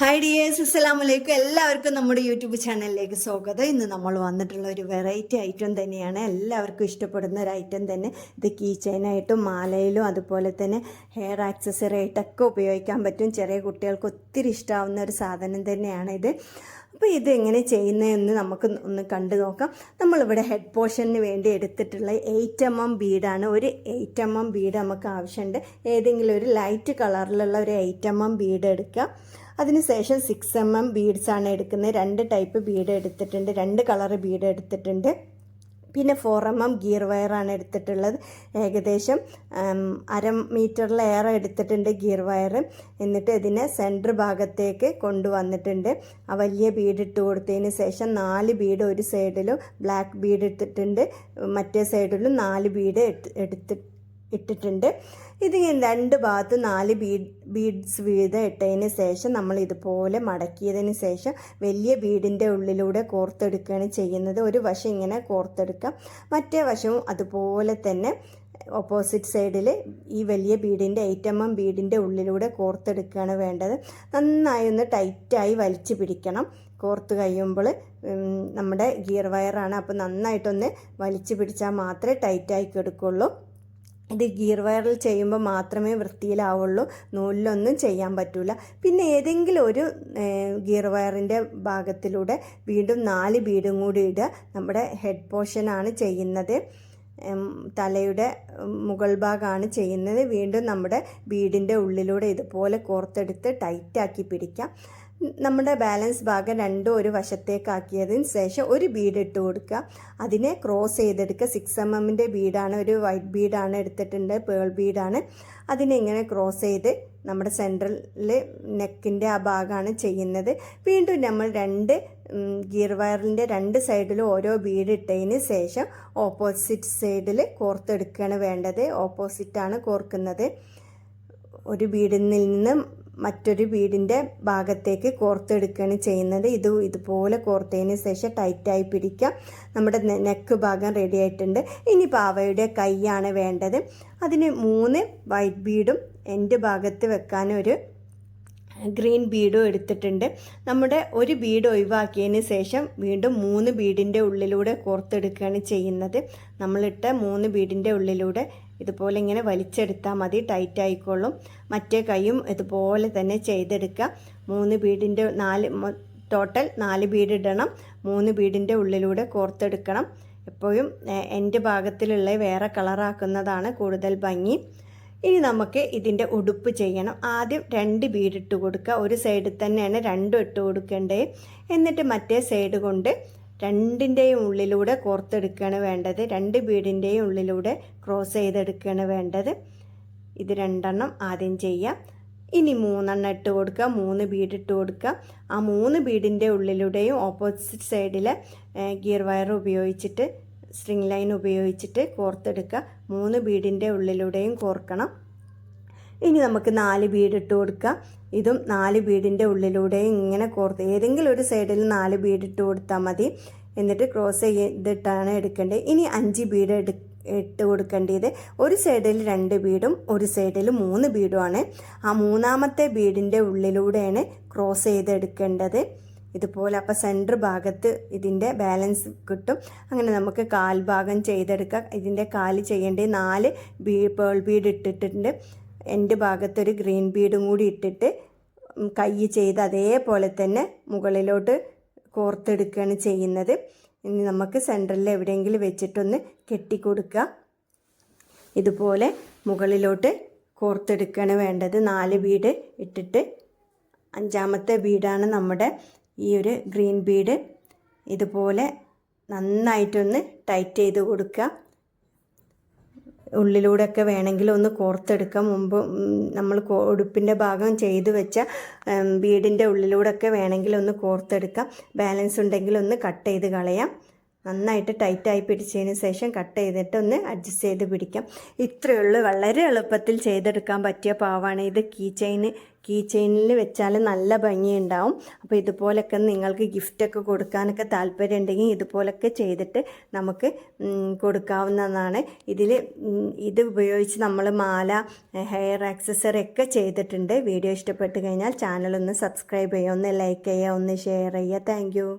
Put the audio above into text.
Hi dears അസ്സലാമു അലൈക്കും എല്ലാവർക്കും നമ്മുടെ യൂട്യൂബ് ചാനലിലേക്ക് സ്വാഗതം. ഇന്ന് നമ്മൾ വന്നിട്ടുള്ള ഒരു വെറൈറ്റി ഐറ്റം തന്നെയാണ്. എല്ലാവർക്കും ഇഷ്ടപ്പെടുന്ന ഒരു ഐറ്റം തന്നെ. ഇത് കീ ചെയിനായിട്ടും മാലയിലും അതുപോലെ തന്നെ ഹെയർ ആക്സസറി ആയിട്ടൊക്കെ ഉപയോഗിക്കാൻ പറ്റും. ചെറിയ കുട്ടികൾക്ക് ഒത്തിരി ഇഷ്ടമാവുന്ന ഒരു സാധനം തന്നെയാണ് ഇത്. അപ്പോൾ ഇത് എങ്ങനെ ചെയ്യുന്നതെന്ന് നമുക്ക് ഒന്ന് കണ്ടു നോക്കാം. നമ്മളിവിടെ ഹെഡ് പോർഷന് വേണ്ടി എടുത്തിട്ടുള്ള എയ്റ്റ് എം എം ബീഡാണ് ഒരു എയ്റ്റ് എം എം ബീഡ് നമുക്ക് ആവശ്യമുണ്ട്. ഏതെങ്കിലും ഒരു ലൈറ്റ് കളറിലുള്ള ഒരു എയ്റ്റ് എം എം ബീഡ് എടുക്കുക അതിനുശേഷം സിക്സ് എം എം ബീഡ്സ് ആണ് എടുക്കുന്നത്. രണ്ട് ടൈപ്പ് ബീഡ് എടുത്തിട്ടുണ്ട്. രണ്ട് കളർ ബീഡ് എടുത്തിട്ടുണ്ട്. പിന്നെ ഫോർ എം എം ഗിയർ വയറാണ് എടുത്തിട്ടുള്ളത്. ഏകദേശം അര മീറ്ററിലേറെ എടുത്തിട്ടുണ്ട് ഗിയർ വയർ എന്നിട്ട് ഇതിനെ സെന്റർ ഭാഗത്തേക്ക് കൊണ്ടുവന്നിട്ടുണ്ട്. ആ വലിയ ബീഡ് ഇട്ട് കൊടുത്തതിന് ശേഷം നാല് ബീഡ് ഒരു സൈഡിലും ബ്ലാക്ക് ബീഡ് എടുത്തിട്ടുണ്ട് മറ്റേ സൈഡിലും നാല് ബീഡ് എടുത്ത് ഇട്ടിട്ടുണ്ട്. ഇതിങ്ങനെ രണ്ട് ഭാഗത്ത് നാല് ബീഡ് ബീഡ്സ് വീതം ഇട്ടതിന് ശേഷം നമ്മൾ ഇതുപോലെ മടക്കിയതിന് ശേഷം വലിയ ബീഡിന്റെ ഉള്ളിലൂടെ കോർത്തെടുക്കുകയാണ് ചെയ്യുന്നത്. ഒരു വശം ഇങ്ങനെ കോർത്തെടുക്കാം. മറ്റേ വശവും അതുപോലെ തന്നെ ഓപ്പോസിറ്റ് സൈഡിൽ ഈ വലിയ ബീഡിന്റെ എം എം ബീഡിന്റെ ഉള്ളിലൂടെ കോർത്തെടുക്കുകയാണ് വേണ്ടത്. നന്നായി ഒന്ന് ടൈറ്റായി വലിച്ചു പിടിക്കണം. കോർത്ത് കഴിയുമ്പോൾ നമ്മുടെ ഗിയർ വയറാണ്. അപ്പോൾ നന്നായിട്ടൊന്ന് വലിച്ചു പിടിച്ചാൽ മാത്രമേ ടൈറ്റായി കിടക്കുള്ളൂ. ഇത് ഗിയർ വയറിൽ ചെയ്യുമ്പോൾ മാത്രമേ വൃത്തിയിലാവുള്ളൂ. നൂലിലൊന്നും ചെയ്യാൻ പറ്റില്ല പിന്നെ ഏതെങ്കിലും ഒരു ഗിയർ വയറിന്റെ ഭാഗത്തിലൂടെ വീണ്ടും നാല് ബീഡും കൂടി ഇടുക. നമ്മുടെ ഹെഡ് പോർഷനാണ് ചെയ്യുന്നത്. തലയുടെ മുകൾ ഭാഗമാണ് ചെയ്യുന്നത്. വീണ്ടും നമ്മുടെ ബീഡിന്റെ ഉള്ളിലൂടെ ഇതുപോലെ കോർത്തെടുത്ത് ടൈറ്റാക്കി പിടിക്കാം. നമ്മുടെ ബാലൻസ് ഭാഗം രണ്ടും ഒരു വശത്തേക്കാക്കിയതിന് ശേഷം ഒരു ബീഡ് ഇട്ട് കൊടുക്കുക. അതിനെ ക്രോസ് ചെയ്തെടുക്കുക. സിക്സ് എം എമ്മിന്റെ ബീഡാണ് ഒരു വൈറ്റ് ബീഡാണ് എടുത്തിട്ടുണ്ട് പേൾ ബീഡാണ്. അതിനെ ഇങ്ങനെ ക്രോസ് ചെയ്ത് നമ്മുടെ സെൻട്രലിൽ നെക്കിന്റെ ആ ഭാഗമാണ് ചെയ്യുന്നത്. വീണ്ടും നമ്മൾ രണ്ട് ഗിയർ വയറിന്റെ രണ്ട് സൈഡിലും ഓരോ ബീഡ് ഇട്ടതിന് ശേഷം ഓപ്പോസിറ്റ് സൈഡിൽ കോർത്തെടുക്കുകയാണ് വേണ്ടത്. ഓപ്പോസിറ്റാണ് കോർക്കുന്നത്. ഒരു ബീഡിൽ നിന്ന് മറ്റൊരു ബീഡിന്റെ ഭാഗത്തേക്ക് കോർത്തെടുക്കുകയാണ് ചെയ്യുന്നത്. ഇത് ഇതുപോലെ കോർത്തതിന് ശേഷം ടൈറ്റായി പിടിക്കാം. നമ്മുടെ നെക്ക് ഭാഗം റെഡി ആയിട്ടുണ്ട്. ഇനി പാവയുടെ കൈയാണ് വേണ്ടത്. അതിന് മൂന്ന് വൈറ്റ് ബീഡും എന്റെ ഭാഗത്ത് വെക്കാൻ ഒരു ഗ്രീൻ ബീഡും എടുത്തിട്ടുണ്ട്. നമ്മുടെ ഒരു ബീഡ് ഒഴിവാക്കിയതിന് ശേഷം വീണ്ടും മൂന്ന് ബീഡിന്റെ ഉള്ളിലൂടെ കോർത്തെടുക്കുകയാണ് ചെയ്യുന്നത്. നമ്മളിട്ട മൂന്ന് ബീഡിന്റെ ഉള്ളിലൂടെ ഇതുപോലെ ഇങ്ങനെ വലിച്ചെടുത്താൽ മതി ടൈറ്റ് ആയിക്കോളും. മറ്റേ കൈയും ഇതുപോലെ തന്നെ ചെയ്തെടുക്കുക. മൂന്ന് ബീഡിന്റെ നാല് ടോട്ടൽ നാല് ബീഡ് ഇടണം. മൂന്ന് ബീഡിന്റെ ഉള്ളിലൂടെ കോർത്തെടുക്കണം. എപ്പോഴും എന്റെ ഭാഗത്തിലുള്ള വേറെ കളറാക്കുന്നതാണ് കൂടുതൽ ഭംഗി. ഇനി നമുക്ക് ഇതിന്റെ ഉടുപ്പ് ചെയ്യണം. ആദ്യം രണ്ട് ബീഡ് ഇട്ട് കൊടുക്കുക. ഒരു സൈഡിൽ തന്നെയാണ് രണ്ടും ഇട്ട് കൊടുക്കേണ്ടത് എന്നിട്ട് മറ്റേ സൈഡ് കൊണ്ട് രണ്ടിന്റെയും ഉള്ളിലൂടെ കോർത്തെടുക്കുകയാണ് വേണ്ടത്. രണ്ട് ബീഡിന്റെയും ഉള്ളിലൂടെ ക്രോസ് ചെയ്തെടുക്കുകയാണ് വേണ്ടത്. ഇത് രണ്ടെണ്ണം ആദ്യം ചെയ്യാം. ഇനി മൂന്നെണ്ണം ഇട്ട് കൊടുക്കുക. മൂന്ന് ബീഡ് ഇട്ട് കൊടുക്കുക. ആ മൂന്ന് ബീഡിന്റെ ഉള്ളിലൂടെയും ഓപ്പോസിറ്റ് സൈഡിലെ ഗിയർ വയർ ഉപയോഗിച്ചിട്ട് സ്ട്രിങ് ലൈൻ ഉപയോഗിച്ചിട്ട് കോർത്തെടുക്കുക മൂന്ന് ബീഡിന്റെ ഉള്ളിലൂടെയും കോർക്കണം. ഇനി നമുക്ക് നാല് ബീഡ് ഇട്ട് കൊടുക്കുക. ഇതും നാല് ബീഡിന്റെ ഉള്ളിലൂടെയും ഇങ്ങനെ കോർത്ത് ഏതെങ്കിലും ഒരു സൈഡിൽ നാല് ബീഡ് ഇട്ട് കൊടുത്താൽ മതി. എന്നിട്ട് ക്രോസ് ചെയ്തിട്ടാണ് എടുക്കേണ്ടത്. ഇനി അഞ്ച് ബീഡ് എടു ഇട്ട് കൊടുക്കേണ്ടത് ഒരു സൈഡിൽ രണ്ട് ബീഡും ഒരു സൈഡിൽ മൂന്ന് ബീഡുമാണ് ആ മൂന്നാമത്തെ ബീഡിന്റെ ഉള്ളിലൂടെയാണ് ക്രോസ് ചെയ്തെടുക്കേണ്ടത്. ഇതുപോലെ അപ്പോൾ സെന്റർ ഭാഗത്ത് ഇതിന്റെ ബാലൻസ് കിട്ടും. അങ്ങനെ നമുക്ക് കാൽ ഭാഗം ചെയ്തെടുക്കാം. ഇതിന്റെ കാൽ ചെയ്യേണ്ട നാല് ബീ പേൾ ബീഡ് ഇട്ടിട്ടുണ്ട്. എന്റെ ഭാഗത്തൊരു ഗ്രീൻ ബീഡും കൂടി ഇട്ടിട്ട് കൈ ചെയ്ത് അതേപോലെ തന്നെ മുകളിലോട്ട് കോർത്തെടുക്കുകയാണ് ചെയ്യുന്നത്. ഇനി നമുക്ക് സെന്ററിൽ എവിടെയെങ്കിലും വെച്ചിട്ടൊന്ന് കെട്ടിക്കൊടുക്കുക. ഇതുപോലെ മുകളിലോട്ട് കോർത്തെടുക്കുകയാണ് വേണ്ടത്. നാല് ബീഡ് ഇട്ടിട്ട് അഞ്ചാമത്തെ ബീഡാണ് നമ്മുടെ ഈ ഒരു ഗ്രീൻ ബീഡ് ഇതുപോലെ നന്നായിട്ടൊന്ന് ടൈറ്റ് ചെയ്ത് കൊടുക്കുക. ഉള്ളിലൂടെയൊക്കെ വേണമെങ്കിൽ ഒന്ന് കോർത്തെടുക്കാം. മുമ്പ് നമ്മൾ ഉടുപ്പിന്റെ ഭാഗം ചെയ്ത് വെച്ച ബീഡിന്റെ ഉള്ളിലൂടെയൊക്കെ വേണമെങ്കിൽ ഒന്ന് കോർത്തെടുക്കാം. ബാലൻസ് ഉണ്ടെങ്കിൽ ഒന്ന് കട്ട് ചെയ്ത് കളയാം. നന്നായിട്ട് ടൈറ്റായി പിടിച്ചതിന് ശേഷം കട്ട് ചെയ്തിട്ട് ഒന്ന് അഡ്ജസ്റ്റ് ചെയ്ത് പിടിക്കാം. ഇത്രയേ ഉള്ളൂ. വളരെ എളുപ്പത്തിൽ ചെയ്തെടുക്കാൻ പറ്റിയ പാവാണ് ഇത്. കീ ചെയിന് കീ ചെയിനിൽ വെച്ചാൽ നല്ല ഭംഗിയുണ്ടാവും. അപ്പോൾ ഇതുപോലൊക്കെ നിങ്ങൾക്ക് ഗിഫ്റ്റൊക്കെ കൊടുക്കാനൊക്കെ താല്പര്യം ഉണ്ടെങ്കിൽ ഇതുപോലൊക്കെ ചെയ്തിട്ട് നമുക്ക് കൊടുക്കാവുന്നതാണ്. ഇതിൽ ഇത് ഉപയോഗിച്ച് നമ്മൾ മാല ഹെയർ ആക്സസറി ഒക്കെ ചെയ്തിട്ടുണ്ട്. വീഡിയോ ഇഷ്ടപ്പെട്ട് കഴിഞ്ഞാൽ ചാനൽ ഒന്ന് സബ്സ്ക്രൈബ് ചെയ്യുക ഒന്ന് ലൈക്ക് ചെയ്യുക ഒന്ന് ഷെയർ ചെയ്യുക. താങ്ക്